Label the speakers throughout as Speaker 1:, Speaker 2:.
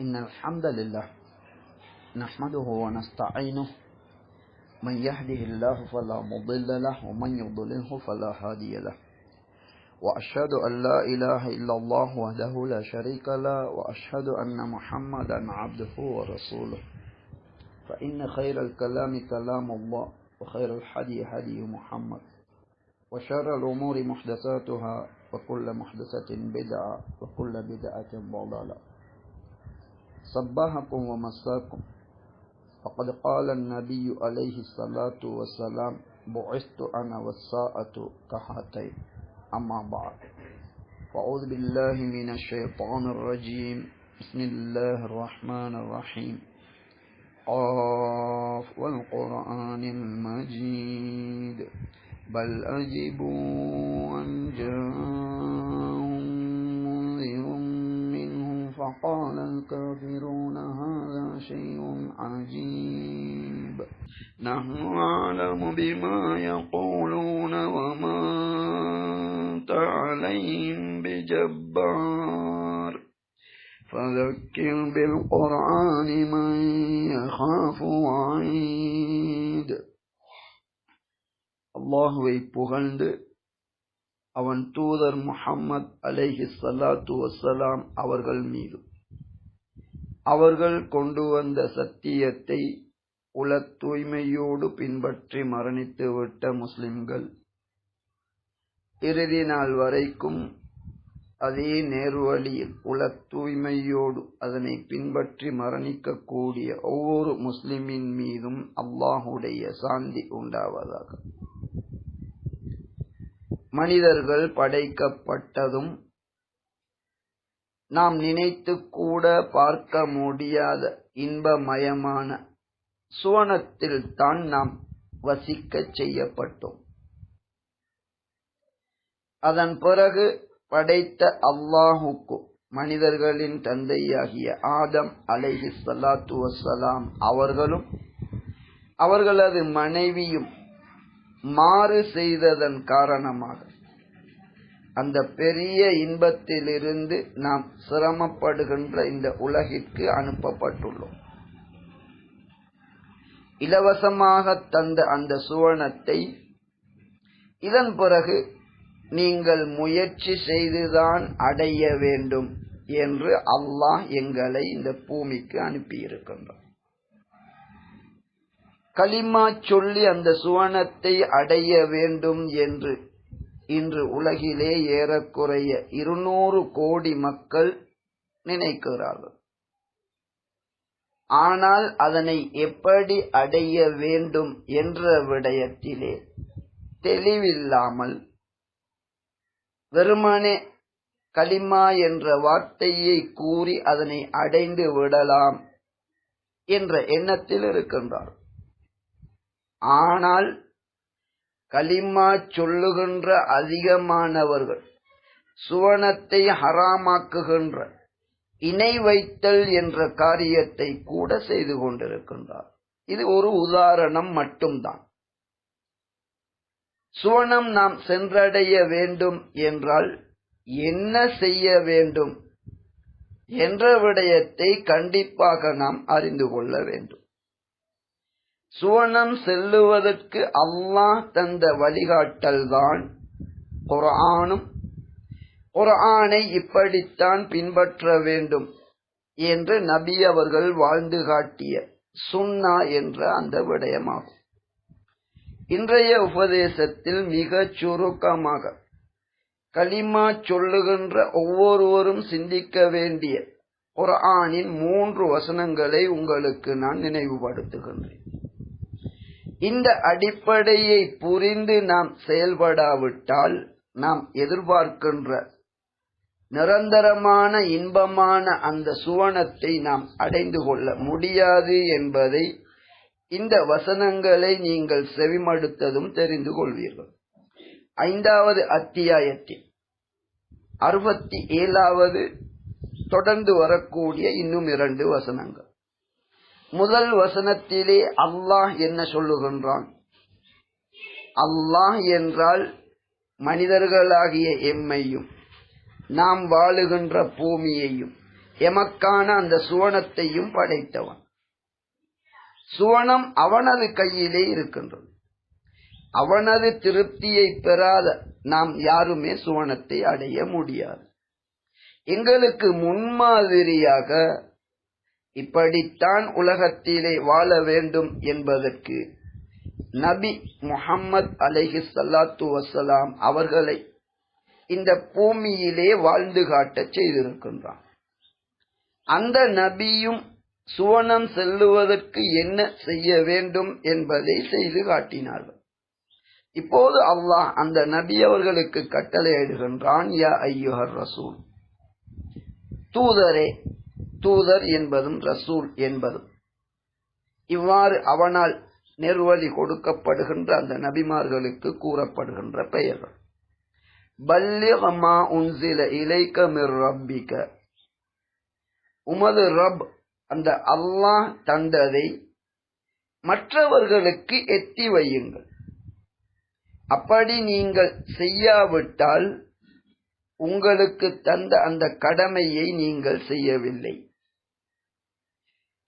Speaker 1: إن الحمد لله نحمده ونستعينه. من يهده الله فلا مضل له ومن يضلله فلا هادي له. وأشهد أن لا إله إلا الله وحده لا شريك له وأشهد أن محمدا عبده ورسوله. فإن خير الكلام كلام الله وخير الحدي هدي محمد. وشر الأمور محدثاتها وكل محدثة بدعة وكل بدعة ضلالة. صباحكم ومساكم فقد قال النبي عليه الصلاة والسلام، بعثت أنا والساعة كهاتين أما بعد، فأعوذ بالله من الشيطان الرجيم. بسم الله الرحمن الرحيم. قاف والقرآن المجيد. بل أجبوا أن جاءهم منهم فقال الكافرون هذا شيء عجيب نحن أعلم بما يقولون وما أنت عليهم بجبار فذكر بالقرآن من يخاف وعيد அல்லாஹுவை புகழ்ந்து அவன் தூதர் முஹம்மத் அலைஹி சலாத்து வசலாம் அவர்கள் மீது அவர்கள் கொண்டு வந்த சத்தியத்தை உல தூய்மையோடு பின்பற்றி மரணித்துவிட்ட முஸ்லிம்கள். இறுதி நாள் வரைக்கும் அதே நேர்வழியில் உல தூய்மையோடு அதனை பின்பற்றி மரணிக்கக்கூடிய ஒவ்வொரு முஸ்லிமின் மீதும் அல்லாஹுடைய சாந்தி உண்டாவதாக. மனிதர்கள் படைக்கப்பட்டதும் நாம் நினைத்து கூட பார்க்க முடியாத இன்பமயமான சுவனத்தில் தான் நாம் வசிக்கச் செய்யப்பட்டோம். அதன் பிறகு படைத்த அல்லாஹுக்கு மனிதர்களின் தந்தையாகிய ஆதம் அலைஹி சலாத்து வசலாம் அவர்களும் அவர்களது மனைவியும் மாறு செய்ததன் காரணமாக அந்த பெரிய இன்பத்திலிருந்து நாம் சிரமப்படுகின்ற இந்த உலகிற்கு அனுப்பப்பட்டுள்ளோம். இலவசமாக தந்த அந்த சுவனத்தை இதன் பிறகு நீங்கள் முயற்சி செய்துதான் அடைய வேண்டும் என்று அல்லாஹ் எங்களை இந்த பூமிக்கு அனுப்பியிருக்கின்றார் களிமா சொல்லி அந்த சுவனத்தை அடைய வேண்டும் என்று இன்று உலகிலே ஏறக்குறைய இருநூறு கோடி மக்கள் நினைக்கிறார்கள். ஆனால் அதனை எப்படி அடைய வேண்டும் என்ற விடயத்திலே தெளிவில்லாமல் வெறுமனே களிமா என்ற வார்த்தையை கூறி அதனை அடைந்து விடலாம் என்ற எண்ணத்தில் இருக்கின்றார் ஆனால் கலிமா சொல்லுகின்ற அதிகமானவர்கள் சுவனத்தை ஹராமாக்குகின்ற இணை வைத்தல் என்ற காரியத்தை கூட செய்து கொண்டிருக்கின்றார். இது ஒரு உதாரணம் மட்டும்தான். சுவனம் நாம் சென்றடைய வேண்டும் என்றால் என்ன செய்ய வேண்டும் என்ற விடயத்தை கண்டிப்பாக நாம் அறிந்து கொள்ள வேண்டும். சுவனம் செல்லுவதற்கு அல்லாஹ் தந்த வழிகாட்டல் தான் குரானும் குரானை இப்படித்தான் பின்பற்ற வேண்டும் என்று நபி அவர்கள் வாழ்ந்து காட்டிய சுன்னா என்ற அந்த விடயமாகும். இன்றைய உபதேசத்தில் மிக சுருக்கமாக களிமா சொல்லுகின்ற ஒவ்வொருவரும் சிந்திக்க வேண்டிய குரானின் மூன்று வசனங்களை உங்களுக்கு நான் நினைவுபடுத்துகின்றேன். இந்த அடிப்படையை புரிந்து நாம் செயல்படாவிட்டால் நாம் எதிர்பார்க்கின்ற நிரந்தரமான இன்பமான அந்த சுவனத்தை நாம் அடைந்து கொள்ள முடியாது என்பதை இந்த வசனங்களை நீங்கள் செவிமடுத்ததும் தெரிந்து கொள்வீர்கள். ஐந்தாவது அத்தியாயத்தில் அறுபத்தி ஏழாவது தொடர்ந்து வரக்கூடிய இன்னும் இரண்டு வசனங்கள். முதல் வசனத்திலே அல்லாஹ் என்ன சொல்லுகின்றான்? அல்லாஹ் என்றால் மனிதர்களாகிய எம்மையும் நாம் வாழுகின்ற பூமியையும் எமக்கான அந்த சுவனத்தையும் படைத்தவன். சுவனம் அவனது கையிலே இருக்கின்றது. அவனது திருப்தியை பெறாத நாம் யாருமே சுவனத்தை அடைய முடியாது. எங்களுக்கு முன்மாதிரியாக இப்படித்தான் உலகத்திலே வாழ வேண்டும் என்பதற்கு நபி முஹம்மத் அலைஹி சல்லாத்து வசலாம் அவர்களை இந்த பூமியிலே வாழ்ந்து காட்ட செய்திருக்கின்றான். அந்த நபியும் சுவனம் செல்லுவதற்கு என்ன செய்ய வேண்டும் என்பதை செய்து காட்டினார்கள். இப்போது அல்லாஹ் அந்த நபி அவர்களுக்கு கட்டளையிடுகின்றான் யா ஐயுஹர் ரசூல் தூதரே தூதர் என்பதும் ரசூல் என்பதும். இவ்வாறு அவனால் நெருவழி கொடுக்கப்படுகின்ற அந்த நபிமார்களுக்கு கூறப்படுகின்ற பெயர்கள். பல்லிகமா உன்சில இலைக்க மிர் ரப்பிக்க. உமது ரப் அந்த அல்லாஹ் தந்ததை மற்றவர்களுக்கு எத்தி வையுங்கள். அப்படி நீங்கள் செய்யாவிட்டால் உங்களுக்கு தந்த அந்த கடமையை நீங்கள் செய்யவில்லை.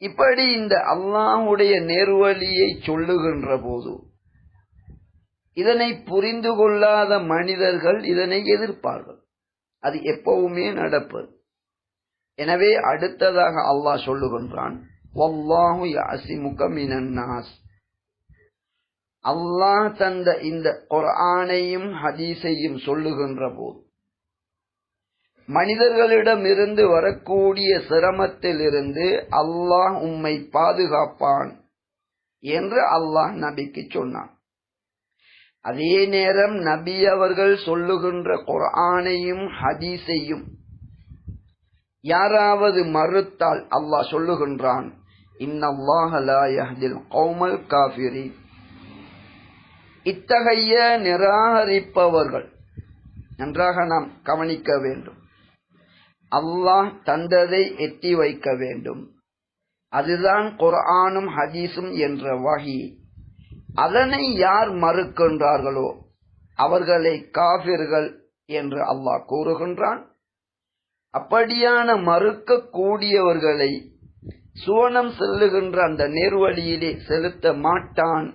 Speaker 1: இப்படி இந்த அல்லாஹுடைய நேர்வழியை சொல்லுகின்ற போது இதனை புரிந்து கொள்ளாத மனிதர்கள் இதனை எதிர்ப்பார்கள். அது எப்பவுமே நடப்பது. எனவே அடுத்ததாக அல்லாஹ் சொல்லுகின்றான் அல்லாஹ் தந்த இந்த குரானையும் ஹதீஸையும் சொல்லுகின்ற போது மனிதர்களிடமிருந்து வரக்கூடிய சிரமத்திலிருந்து அல்லாஹ் உம்மை பாதுகாப்பான் என்று அல்லாஹ் நபிக்கு சொன்னான். அதே நேரம் நபி அவர்கள் சொல்லுகின்ற குரானையும் ஹதீஸையும் யாராவது மறுத்தால் அல்லாஹ் சொல்லுகின்றான் கௌமல் காபிரி இத்தகைய நிராகரிப்பவர்கள் நன்றாக நாம் கவனிக்க வேண்டும். அல்லாஹ் தந்ததை எட்டி வைக்க வேண்டும். அதுதான் குர்ஆனும் ஹதீஸும் என்ற வகி. அதனை யார் மறுக்கின்றார்களோ அவர்களை காபிர்கள் என்று அல்லாஹ் கூறுகின்றான். அப்படியான மறுக்கக்கூடியவர்களை சுவனம் செல்லுகின்ற அந்த நேர்வழியிலே செலுத்த மாட்டான்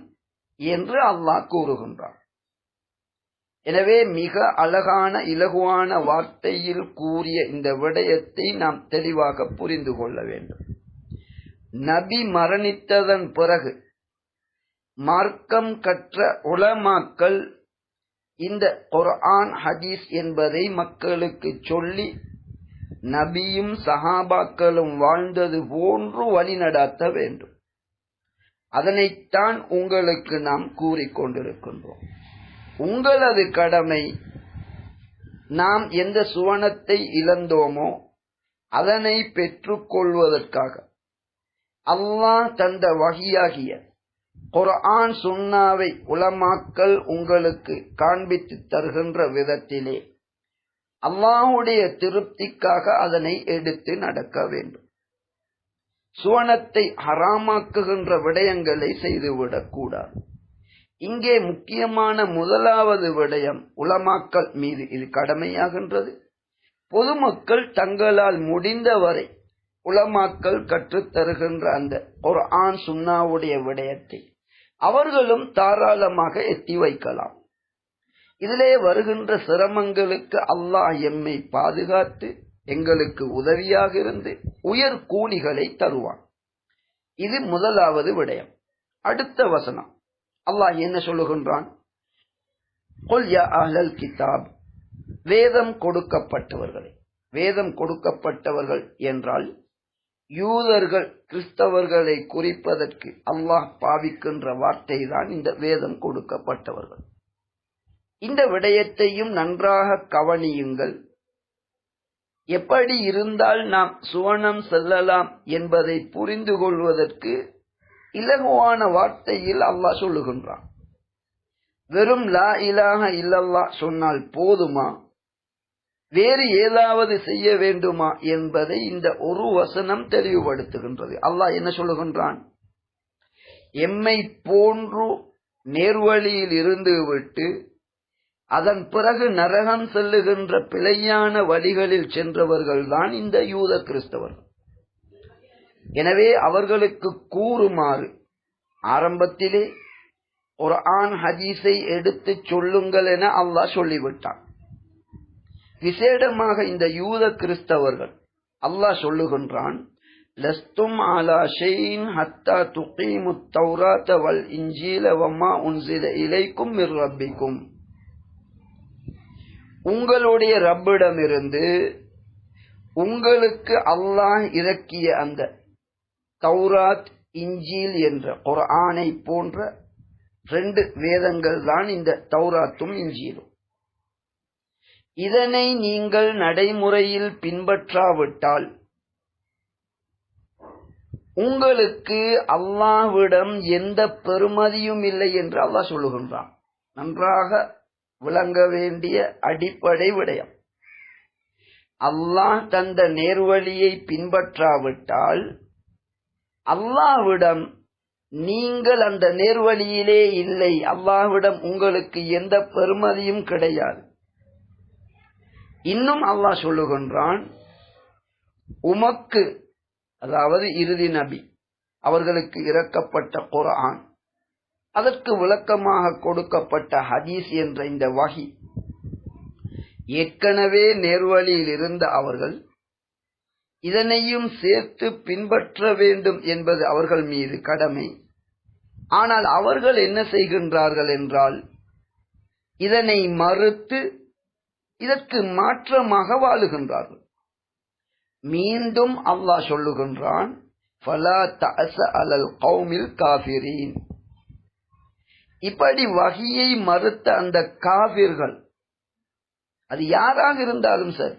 Speaker 1: என்று அல்லாஹ் கூறுகின்றான். எனவே மிக அழகான இலகுவான வார்த்தையில் கூறிய இந்த விடயத்தை நாம் தெளிவாக புரிந்து கொள்ள வேண்டும். நபி மரணித்ததன் பிறகு மார்க்கம் கற்ற உலமாக்கள் இந்த குர்ஆன் ஹதீஸ் என்பதை மக்களுக்கு சொல்லி நபியும் சஹாபாக்களும் வாழ்ந்தது போன்று வழிநடாத்த வேண்டும். அதனைத்தான் உங்களுக்கு நாம் கூறிக்கொண்டிருக்கின்றோம் உங்களது கடமை நாம் எந்த சுவனத்தை இழந்தோமோ அதனை பெற்றுக்கொள்வதற்காக. அல்லாஹ் தந்த வகியாகிய குர்ஆன் சுன்னாவை உலமாக்கல் உங்களுக்கு காண்பித்து தருகின்ற விதத்திலே அல்லாஹுடைய திருப்திக்காக அதனை எடுத்து நடக்க வேண்டும். சுவனத்தை ஹராமாக்குகின்ற விடயங்களை செய்துவிடக்கூடாது இங்கே முக்கியமான முதலாவது விடயம் உலமாக்கல் மீது இது கடமையாகின்றது. பொதுமக்கள் தங்களால் முடிந்தவரை உலமாக்கள் கற்றுத் தருகின்ற அந்த ஒரு ஆண் சுண்ணாவுடைய விடயத்தை அவர்களும் தாராளமாக எத்தி வைக்கலாம். இதிலே வருகின்ற சிரமங்களுக்கு அல்லாஹ் எம்மை பாதுகாத்து எங்களுக்கு உதவியாக இருந்து உயர் கூலிகளை தருவான். இது முதலாவது விடயம். அடுத்த வசனம். அல்லாஹ் என்ன சொல்லுகின்றான்? கிதாப். வேதம் கொடுக்கப்பட்டவர்களே. வேதம் கொடுக்கப்பட்டவர்கள் என்றால் யூதர்கள் கிறிஸ்தவர்களை குறிப்பதற்கு அல்லாஹ் பாவிக்கின்ற வார்த்தை தான் இந்த வேதம் கொடுக்கப்பட்டவர்கள். இந்த விடயத்தையும் நன்றாக கவனியுங்கள். எப்படி இருந்தால் நாம் சுவனம் செல்லலாம் என்பதை புரிந்து கொள்வதற்கு இலகுவான வார்த்தையில் அல்லாஹ் சொல்லுகின்றான். வெறும் லா இலாக இல்லல்லா சொன்னால் போதுமா? வேறு ஏதாவது செய்ய வேண்டுமா என்பதை இந்த ஒரு வசனம் தெளிவுபடுத்துகின்றது. அல்லாஹ் என்ன சொல்லுகின்றான்? எம்மை போன்று நேர்வழியில் இருந்து விட்டு அதன் பிறகு நரகம் செல்லுகின்ற பிழையான வழிகளில் சென்றவர்கள்தான் இந்த யூத கிறிஸ்தவர்கள். எனவே அவர்களுக்கு கூறுமாறு ஆரம்பத்திலே ஒரு ஆண் ஹதீஸை எடுத்துச் சொல்லுங்கள் என அல்லாஹ் சொல்லிவிட்டான். விசேடமாக இந்த யூத கிறிஸ்தவர்கள் அல்லாஹ் சொல்லுகின்றான் லஸ்தும் அலா ஷெயின் ஹத்தா துகீமு தௌராத்த வல் இஞ்சீல வம்மா உன்சில இலைக்கும் ரப்பிக்கும். உங்களுடைய ரப்பிடமிருந்து உங்களுக்கு அல்லாஹ் இறக்கிய அந்த தௌராத் இஞ்சீல் என்ற ஒரு ஆணை போன்ற ரெண்டு வேதங்கள் தான் இந்த தௌராத்தும் இஞ்சியிலும் இதனை நீங்கள் நடைமுறையில் பின்பற்றாவிட்டால் உங்களுக்கு அல்லாஹ்விடம் எந்த பெருமதியும் இல்லை என்று அல்லாஹ் சொல்லுகின்றான். நன்றாக விளங்க வேண்டிய அடிப்படை விடயம். அல்லாஹ் தந்த நேர்வழியை பின்பற்றாவிட்டால் அல்லாஹ்விடம் நீங்கள் அந்த நேர்வழியிலே இல்லை. அல்லாஹ்விடம் உங்களுக்கு எந்த பெருமதியும் கிடையாது. இன்னும் அல்லாஹ் சொல்லுகின்றான் உமக்கு அதாவது இறுதி நபி அவர்களுக்கு இறக்கப்பட்ட குரான் அதற்கு விளக்கமாக கொடுக்கப்பட்ட ஹதீஸ் என்ற இந்த வகி ஏற்கனவே நேர்வழியில் இருந்த அவர்கள் இதனையும் சேர்த்து பின்பற்ற வேண்டும் என்பது அவர்கள் மீது கடமை. ஆனால் அவர்கள் என்ன செய்கின்றார்கள் என்றால் இதனை மறுத்து இதற்கு மாற்றமாக வாழுகின்றார்கள். மீண்டும் அல்லாஹ் சொல்லுகின்றான் ஃபலா அலல் இப்படி வகையை மறுத்த அந்த காவிர்கள் அது யாராக இருந்தாலும் சரி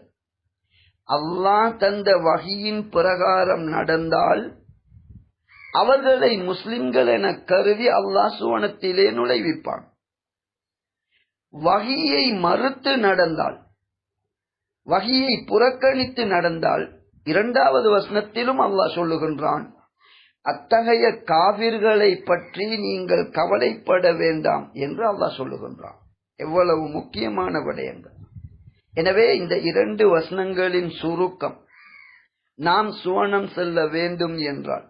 Speaker 1: அல்லாஹ் தந்த வகையின் பிரகாரம் நடந்தால் அவர்களை முஸ்லிம்கள் என கருதி அல்லாஹ் சுவனத்திலே நுழைவிப்பான். வகியை மறுத்து நடந்தால் வகியை புறக்கணித்து நடந்தால் இரண்டாவது வசனத்திலும் அல்லாஹ் சொல்லுகின்றான் அத்தகைய காவிர்களை பற்றி நீங்கள் கவலைப்பட வேண்டாம் என்று அல்லாஹ் சொல்லுகின்றான். எவ்வளவு முக்கியமான விடயங்கள். எனவே இந்த இரண்டு வசனங்களின் சுருக்கம் நாம் சுவனம் செல்ல வேண்டும் என்றால்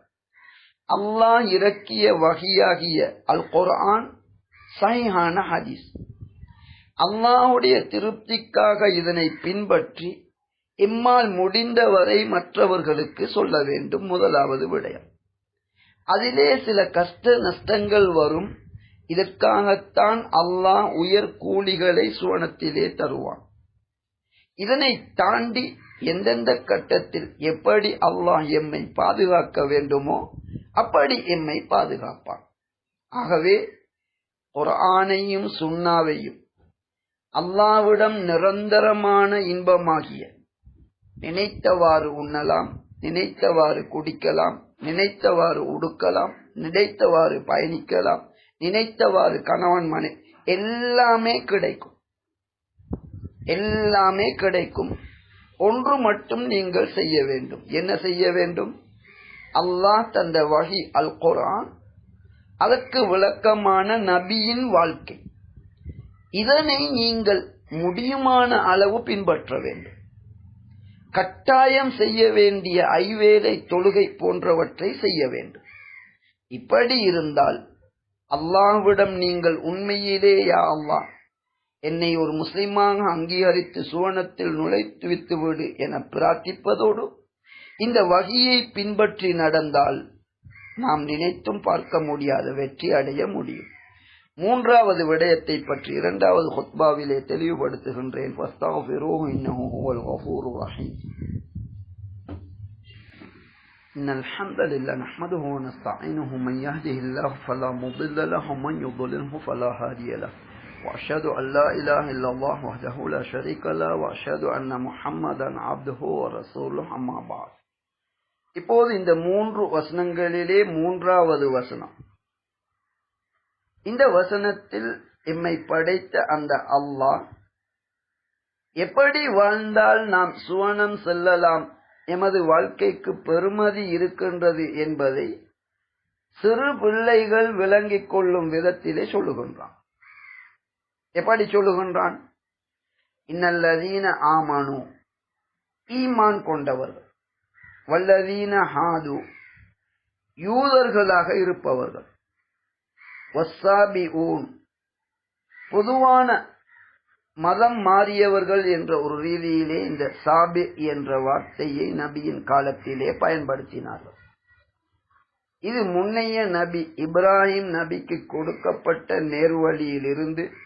Speaker 1: அல்லாஹ் இறக்கிய வகையாகிய அல் குர்ஆன் சைஹான ஹதீஸ். அல்லாஹுடைய திருப்திக்காக இதனை பின்பற்றி இம்மால் முடிந்தவரை மற்றவர்களுக்கு சொல்ல வேண்டும் முதலாவது விடயம். அதிலே சில கஷ்ட நஷ்டங்கள் வரும் இதற்காகத்தான் அல்லாஹ் உயர் கூலிகளை சுவனத்திலே தருவான். இதனை தாண்டி எந்தெந்த கட்டத்தில் எப்படி அல்லாஹ் எம்மை பாதுகாக்க வேண்டுமோ அப்படி எம்மை பாதுகாப்பான். ஆகவே ஒரு ஆணையும் சுண்ணாவையும் அல்லாவிடம் நிரந்தரமான இன்பமாகிய நினைத்தவாறு உண்ணலாம் நினைத்தவாறு குடிக்கலாம் நினைத்தவாறு உடுக்கலாம் நினைத்தவாறு பயணிக்கலாம் நினைத்தவாறு கணவன் மனை எல்லாமே கிடைக்கும். எல்லாமே கிடைக்கும். ஒன்று மட்டும் நீங்கள் செய்ய வேண்டும். என்ன செய்ய வேண்டும்? அல்லாஹ் தந்த வகி அல் குரான் அதற்கு விளக்கமான நபியின் வாழ்க்கை. இதனை நீங்கள் முடியுமான அளவு பின்பற்ற வேண்டும். கட்டாயம் செய்ய வேண்டிய ஐவேளை தொழுகை போன்றவற்றை செய்ய வேண்டும். இப்படி இருந்தால் அல்லாஹ்விடம் நீங்கள் உண்மையிலே யா அல்லாஹ் என்னை ஒரு முஸ்லிமாக அங்கீகரித்து சுவனத்தில் நுழைத்து வித்து விடு என பிரார்த்திப்பதோடு இந்த வகையை பின்பற்றி நடந்தால் நாம் நினைத்தும் பார்க்க முடியாத வெற்றி அடைய முடியும் மூன்றாவது விடயத்தை பற்றி இரண்டாவது ஹுத்பாவிலே தெளிவுபடுத்துகின்றேன் إن الحمد لله نحمده ونستعينه من يهده الله فلا مضل له ومن يضلله فلا هادي له وأشهد أن لا إله إلا الله وحده لا شريك له وأشهد أن محمدا عبده ورسوله أما بعد. இப்போது இந்த மூன்று வசனங்களிலே மூன்றாவது வசனம். இந்த வசனத்தில் எம்மை படைத்த அந்த அல்லாஹ் எப்படி வாழ்ந்தால் நாம் சுவனம் செல்லலாம் எமது வாழ்க்கைக்கு பெருமதி இருக்கின்றது என்பதை சிறு பிள்ளைகள் விளங்கிக் கொள்ளும் விதத்திலே சொல்லுகின்றான். எப்படி சொல்லுகின்றான்? இன்னல்லதீன ஆமனு. ஈமான் கொண்டவர்கள். வல்லதீன ஹாது. யூதர்களாக இருப்பவர்கள். வஸ்ஸாபி ஊன் பொதுவான மதம் மாறியவர்கள் என்ற ஒரு ரீதியிலே இந்த சாபி என்ற வார்த்தையை நபியின் காலத்திலே பயன்படுத்தினார்கள். இது முன்னைய நபி இப்ராஹிம் நபிக்கு கொடுக்கப்பட்ட நேர்வழியிலிருந்து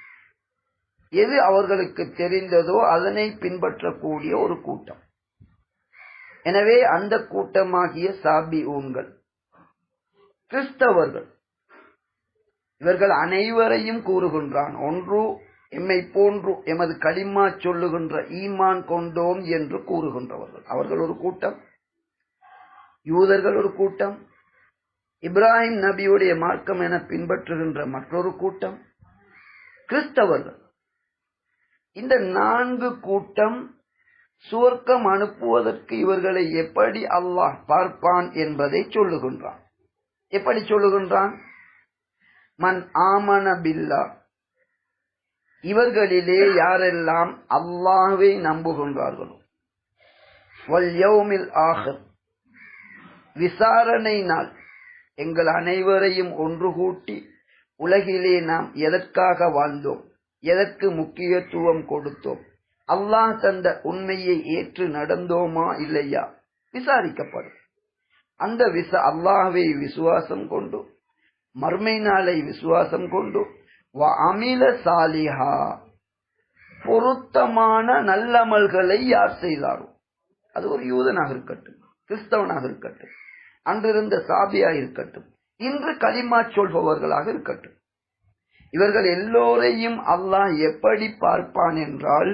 Speaker 1: எது அவர்களுக்கு தெரிந்ததோ அதனை பின்பற்றக்கூடிய ஒரு கூட்டம். எனவே அந்த கூட்டமாகிய சாபி ஊன்கள் கிறிஸ்தவர்கள் இவர்கள் அனைவரையும் கூறுகின்றான் ஒன்று எம்மை போன்று எமது களிமா சொல்லுகின்ற ஈமான் கொண்டோம் என்று கூறுகின்றவர்கள். அவர்கள் ஒரு கூட்டம் யூதர்கள் ஒரு கூட்டம் இப்ராஹிம் நபியுடைய மார்க்கம் என பின்பற்றுகின்ற மற்றொரு கூட்டம் கிறிஸ்தவர்கள். இந்த நான்கு கூட்டம் சுவர்க்கம் அனுப்புவதற்கு இவர்களை எப்படி அல்லாஹ் பார்ப்பான் என்பதை சொல்லுகின்றான். எப்படி சொல்லுகின்றான்? மன் ஆமன பில்லா. இவர்களிலே யாரெல்லாம் அல்லாஹ்வை நம்புகின்றார்களோ. வல் யௌமில் விசாரணை நாள். எங்கள் அனைவரையும் ஒன்று கூட்டி உலகிலே நாம் எதற்காக வாழ்ந்தோம்? எதற்கு முக்கியத்துவம் கொடுத்தோம்? அல்லாஹ் தந்த உண்மையை ஏற்று நடந்தோமா இல்லையா? விசாரிக்கப்படும். அந்த விச அல்லாஹை விசுவாசம் கொண்டு மர்மை நாளை விசுவாசம் கொண்டு அமில சாலிஹா பொருத்தமான நல்லமல்களை யார் செய்தாரோ? அது ஒரு யூதனாக இருக்கட்டும் கிறிஸ்தவனாக இருக்கட்டும் அன்றிருந்த சாபியாக இருக்கட்டும் இன்று களிமா சொல்பவர்களாக இருக்கட்டும். இவர்கள் எல்லோரையும் அல்லாஹ் எப்படி பார்ப்பான் என்றால்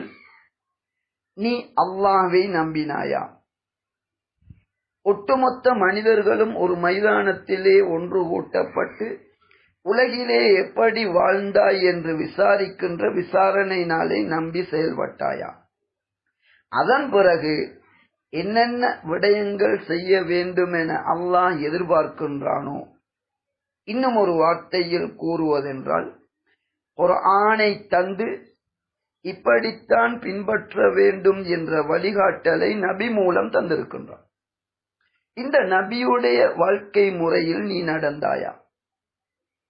Speaker 1: நீ அல்லாஹை நம்பினாயா? ஒட்டுமொத்த மனிதர்களும் ஒரு மைதானத்திலே ஒன்று கூட்டப்பட்டு உலகிலே எப்படி வாழ்ந்தாய் என்று விசாரிக்கின்ற விசாரணை நாளை நம்பி செயல்பட்டாயா? அதன் பிறகு என்னென்ன விடயங்கள் செய்ய வேண்டும் என அல்லாஹ் எதிர்பார்க்கின்றானோ இன்னும் ஒரு வார்த்தையில் கூறுவதென்றால் ஒரு ஆணை தந்து இப்படித்தான் பின்பற்ற வேண்டும் என்ற வழிகாட்டலை நபி மூலம் தந்திருக்கின்றான். இந்த நபியுடைய வாழ்க்கை முறையில் நீ நடந்தாயா?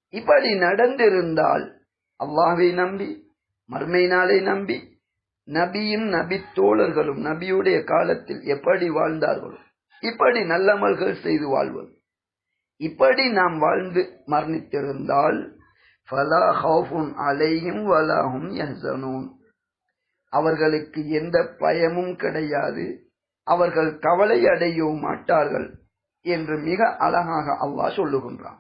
Speaker 1: இப்படி நடந்திருந்தால் அல்லாவை நம்பி மர்மை நாளை நம்பி நபியும் நபி தோழர்களும் நபியுடைய காலத்தில் எப்படி வாழ்ந்தார்களோ இப்படி நல்லமல்கள் செய்து வாழ்வது. இப்படி நாம் வாழ்ந்து மரணித்திருந்தால் ஃபலா ஹவுஃபுன் அலையும் வலாஹும் யஹ்சனூன் அவர்களுக்கு எந்த பயமும் கிடையாது. அவர்கள் கவலை அடையவும் மாட்டார்கள் என்று மிக அழகாக அல்லாஹ் சொல்லுகின்றான்.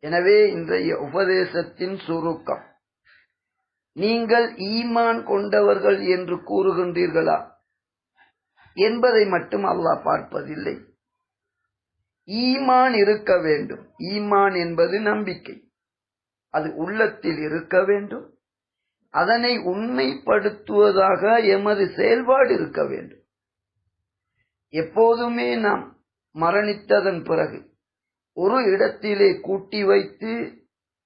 Speaker 1: எனவே இன்றைய உபதேசத்தின் சுருக்கம் நீங்கள் ஈமான் கொண்டவர்கள் என்று கூறுகின்றீர்களா என்பதை மட்டும் அல்லாஹ் பார்ப்பதில்லை. ஈமான் இருக்க வேண்டும். ஈமான் என்பது நம்பிக்கை. அது உள்ளத்தில் இருக்க வேண்டும். அதனை உண்மைப்படுத்துவதாக எமது செயல்பாடு இருக்க வேண்டும். எப்போதுமே நாம் மரணித்ததன் பிறகு ஒரு இடத்திலே கூட்டி வைத்து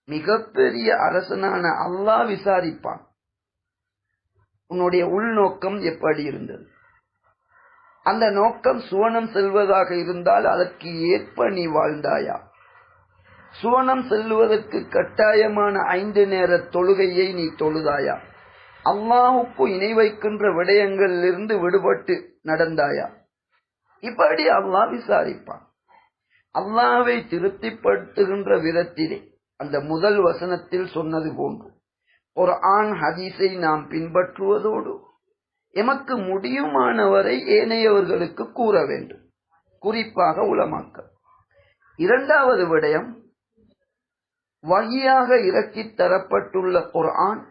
Speaker 1: மிகப்பெரிய அரசனான அல்லாஹ் விசாரிப்பான். உன்னுடைய உள்நோக்கம் எப்படி இருந்தது? அந்த நோக்கம் சுவனம் செல்வதாக இருந்தால் அதற்கு ஏற்ப நீ வாழ்ந்தாயா? சுவனம் செல்வதற்கு கட்டாயமான ஐந்து நேர தொழுகையை நீ தொழுதாயா? அல்லாஹுக்கு இணை வைக்கின்ற விடயங்களிலிருந்து விடுபட்டு நடந்தாயா? இப்படி அல்லாஹ் விசாரிப்பான். அல்லாவை திருப்திப்படுத்துகின்ற விதத்திலே அந்த முதல் வசனத்தில் சொன்னது போன்று ஒரு ஆண் ஹதீஸை நாம் பின்பற்றுவதோடு எமக்கு முடியுமானவரை ஏனையவர்களுக்கு கூற வேண்டும். குறிப்பாக உலமாக்க இரண்டாவது விடயம் வகியாக இறக்கித் தரப்பட்டுள்ள குர்ஆன்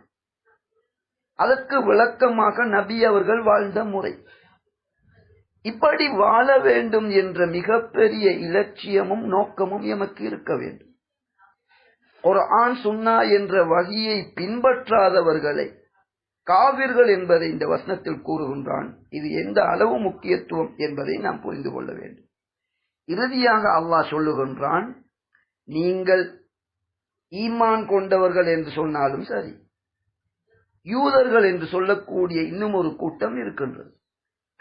Speaker 1: அதற்கு விளக்கமாக நபி அவர்கள் வாழ்ந்த முறை. இப்படி வாழ வேண்டும் என்ற மிகப்பெரிய இலட்சியமும் நோக்கமும் எமக்கு இருக்க வேண்டும். ஒரு ஆண் சுன்னா என்ற வகையை பின்பற்றாதவர்களை காவிர்கள் என்பதை இந்த வசனத்தில் கூறுகின்றான். இது எந்த அளவு முக்கியத்துவம் என்பதை நாம் புரிந்து கொள்ள வேண்டும். இறுதியாக அல்லாஹ் சொல்லுகின்றான் நீங்கள் ஈமான் கொண்டவர்கள் என்று சொன்னாலும் சரி யூதர்கள் என்று சொல்லக்கூடிய இன்னும் ஒரு கூட்டம் இருக்கின்றது.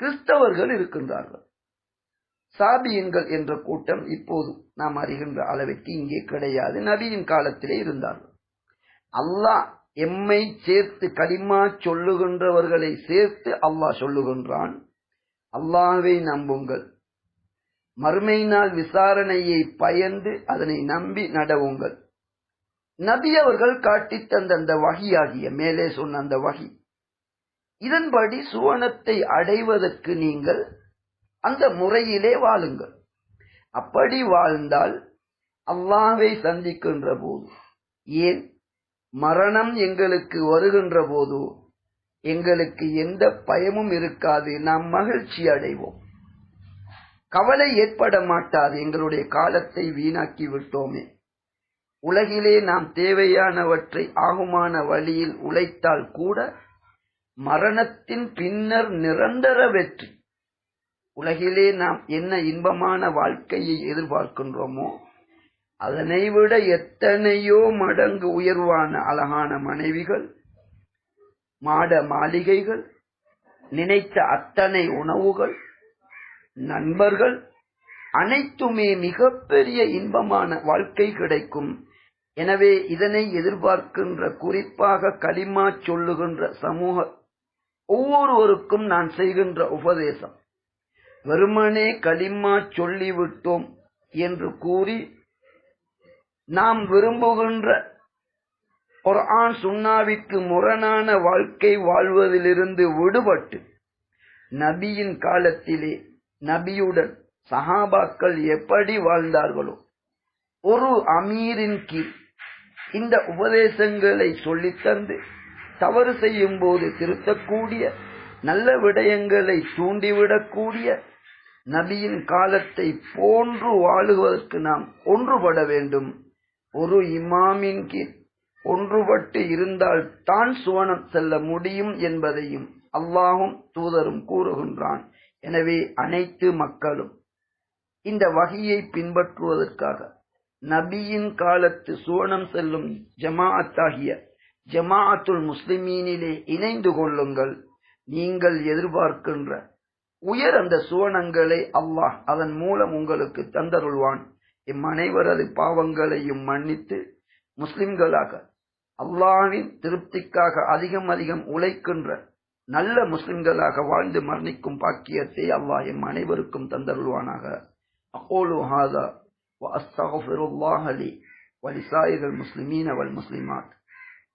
Speaker 1: கிறிஸ்தவர்கள் இருக்கின்றார்கள். சாபியன்கள் என்ற கூட்டம் இப்போது நாம் அறிகின்ற அளவிற்கு இங்கே கிடையாது. நபியின் காலத்திலே இருந்தார்கள். அல்லாஹ் எம்மை சேர்த்து கலிமா சொல்லுகின்றவர்களை சேர்த்து அல்லாஹ் சொல்லுகின்றான். அல்லாஹை நம்புங்கள். மறுமை நாள் விசாரணையை பயந்து அதனை நம்பி நடவுங்கள். நபி அவர்கள் காட்டித் தந்த அந்த வகியாகிய மேலே சொன்ன அந்த வகி. இதன்படி சுவனத்தை அடைவதற்கு நீங்கள் அந்த முறையிலே வாழுங்கள். அப்படி வாழ்ந்தால் அல்லாவை சந்திக்கின்ற போது ஏன்? மரணம் எங்களுக்கு வருகின்ற போது எங்களுக்கு எந்த பயமும் இருக்காது. நாம் மகிழ்ச்சி அடைவோம். கவலை ஏற்பட மாட்டாது. எங்களுடைய காலத்தை வீணாக்கி விட்டோமே. உலகிலே நாம் தேவையானவற்றை ஆகுமான வழியில் உழைத்தால் கூட மரணத்தின் பின்னர் நிரந்தர வெற்றி. உலகிலே நாம் என்ன இன்பமான வாழ்க்கையை எதிர்பார்க்கின்றோமோ அதனை விட எத்தனையோ மடங்கு உயர்வான அழகான மனைவிகள் மாட மாளிகைகள் நினைத்த அத்தனை உணவுகள் நண்பர்கள் அனைத்துமே மிகப்பெரிய இன்பமான வாழ்க்கை கிடைக்கும். எனவே இதனை எதிர்பார்க்கின்ற குறிப்பாக களிமா சொல்லுகின்ற சமூக ஒவ்வொருவருக்கும் நான் செய்கின்ற உபதேசம். வெறுமனே களிமா சொல்லிவிட்டோம் என்று கூறி நாம் விரும்புகின்ற ஆண் சுண்ணாவிற்கு முரணான வாழ்க்கை வாழ்வதிலிருந்து விடுபட்டு நபியின் காலத்திலே நபியுடன் சஹாபாக்கள் எப்படி வாழ்ந்தார்களோ ஒரு அமீரின் கீழ் இந்த உபதேசங்களை சொல்லித்தந்து தவறு செய்யும் போது திருத்தக்கூடிய நல்ல விடயங்களை தூண்டிவிடக்கூடிய நபியின் காலத்தை போன்று வாழுவதற்கு நாம் ஒன்றுபட வேண்டும். ஒரு இமாமின் கீழ் ஒன்றுபட்டு இருந்தால் தான் சுவனம் செல்ல முடியும் என்பதையும் அல்லாஹும் தூதரும் கூறுகின்றான். எனவே அனைத்து மக்களும் இந்த வகையை பின்பற்றுவதற்காக நபியின் காலத்து சுவனம் செல்லும் ஜமாஅத்தாகிய ஜமாஅத்துல் முஸ்லிமீனிலே இணைந்து கொள்ளுங்கள். நீங்கள் எதிர்பார்க்கின்ற உயர் அந்த சுவனங்களை அல்லாஹ் அதன் மூலம் உங்களுக்கு தந்தருள்வான். எம் அனைவரது பாவங்களையும் மன்னித்து முஸ்லிம்களாக அல்லாவின் திருப்திக்காக அதிகம் அதிகம் உழைக்கின்ற நல்ல முஸ்லிம்களாக வாழ்ந்து மரணிக்கும் பாக்கியத்தை அல்லாஹ் எம் அனைவருக்கும் தந்தருள்வானாக. أقول هذا وأستغفر الله لي ولسائر المسلمين والمسلمات.